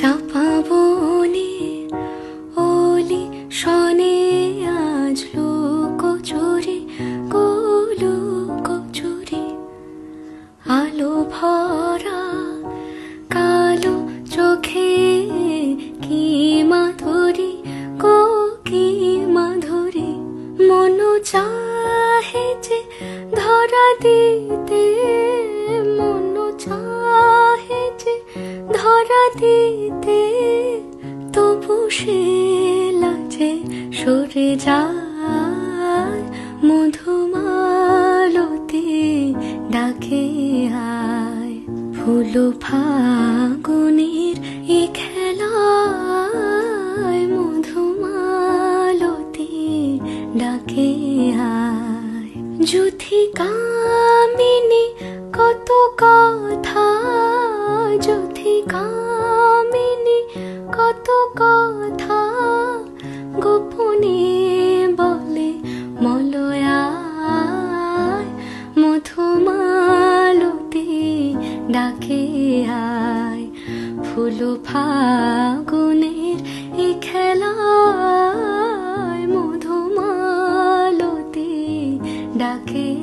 চাপা বনে ওলি শনে আজ লোক চুরি গোলো কচুরি আলো ভরা কালো চোখে কি মাধুরী, গো কি মাধুরী। মন চাহে যে ধরা দিতে ধরা দিতে তবু সে লাজে সরে যায়। মধুমালতি ডাকে আয়। ফুল ফাগুনের এ খেলায় মধুমালতি ডাকে আয়। যুথি কামিনী কত কথা কামিনী, কত কথা গোপনে বলে মলয়ায়। মধুমালতি ডাকে আয়। ফুল ফাগুনের এ খেলায় মধুমালতি ডাকে